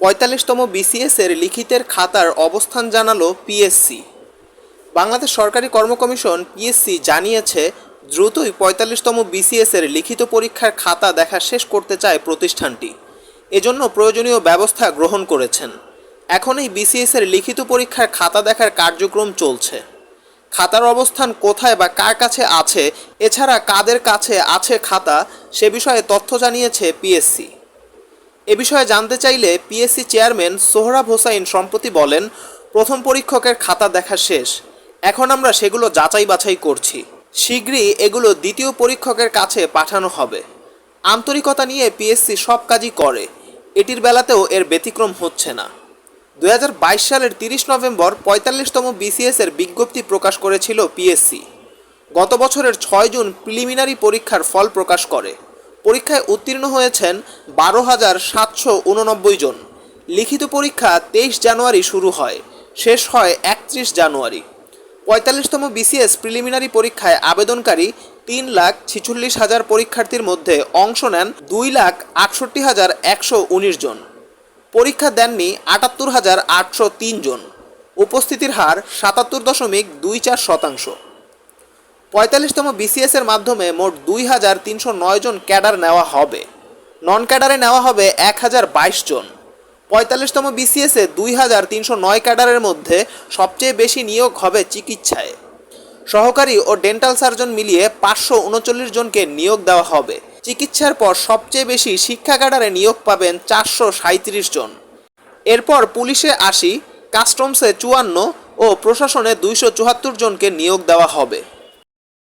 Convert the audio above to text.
পঁয়তাল্লিশতম BCS এর লিখিতের খাতার অবস্থান জানালো পিএসসি। বাংলাদেশ সরকারি কর্ম কমিশন পিএসসি জানিয়েছে, দ্রুতই পঁয়তাল্লিশতম বিসিএস এর লিখিত পরীক্ষার খাতা দেখা শেষ করতে চায় প্রতিষ্ঠানটি। এজন্য প্রয়োজনীয় ব্যবস্থা গ্রহণ করেছেন। এখন এই বিসিএস এর লিখিত পরীক্ষার খাতা দেখার কার্যক্রম চলছে। খাতার অবস্থান কোথায় বা কার কাছে আছে, এছাড়া কাদের কাছে আছে খাতা, সে বিষয়ে তথ্য জানিয়েছে পিএসসি। এ বিষয়ে জানতে চাইলে পিএসসি চেয়ারম্যান সোহরাব হোসাইন সম্প্রতি বলেন, প্রথম পরীক্ষকের খাতা দেখা শেষ। এখন আমরা সেগুলো যাচাই বাছাই করছি। শীঘ্রই এগুলো দ্বিতীয় পরীক্ষকের কাছে পাঠানো হবে। আন্তরিকতা নিয়ে পিএসসি সব কাজই করে। এটির বেলাতেও এর ব্যতিক্রম হচ্ছে না। দু হাজার বাইশ সালের তিরিশ নভেম্বর পঁয়তাল্লিশতম বিসিএস এর বিজ্ঞপ্তি প্রকাশ করেছিল পিএসসি। গত বছরের ছয় জুন প্রিলিমিনারি পরীক্ষার ফল প্রকাশ করে। পরীক্ষায় উত্তীর্ণ হয়েছেন বারো হাজার সাতশো উননব্বই জন। লিখিত পরীক্ষা তেইশ জানুয়ারি শুরু হয়, শেষ হয় একত্রিশ জানুয়ারি। পঁয়তাল্লিশতম বিসিএস প্রিলিমিনারি পরীক্ষায় আবেদনকারী তিন লাখ ছিচল্লিশ হাজার পরীক্ষার্থীর মধ্যে অংশ নেন দুই লাখ আটষট্টি হাজার একশো উনিশ জন। পরীক্ষা দেননি আটাত্তর হাজার আটশো তিন জন। উপস্থিতির হার সাতাত্তর দশমিক দুই চার শতাংশ। পঁয়তাল্লিশতম বিসিএসের মাধ্যমে মোট দুই হাজার তিনশো নয় জন ক্যাডার নেওয়া হবে। নন ক্যাডারে নেওয়া হবে এক হাজার বাইশ জন। পঁয়তাল্লিশতম বিসিএস দুই হাজার তিনশো নয় ক্যাডারের মধ্যে সবচেয়ে বেশি নিয়োগ হবে চিকিৎসায়। সহকারী ও ডেন্টাল সার্জন মিলিয়ে পাঁচশো উনচল্লিশ জনকে নিয়োগ দেওয়া হবে। চিকিৎসার পর সবচেয়ে বেশি শিক্ষা ক্যাডারে নিয়োগ পাবেন চারশো সাঁত্রিশ জন। এরপর পুলিশে আশি কাস্টমসে চুয়ান্ন ও প্রশাসনে দুইশো চুয়াত্তর জনকে নিয়োগ দেওয়া হবে।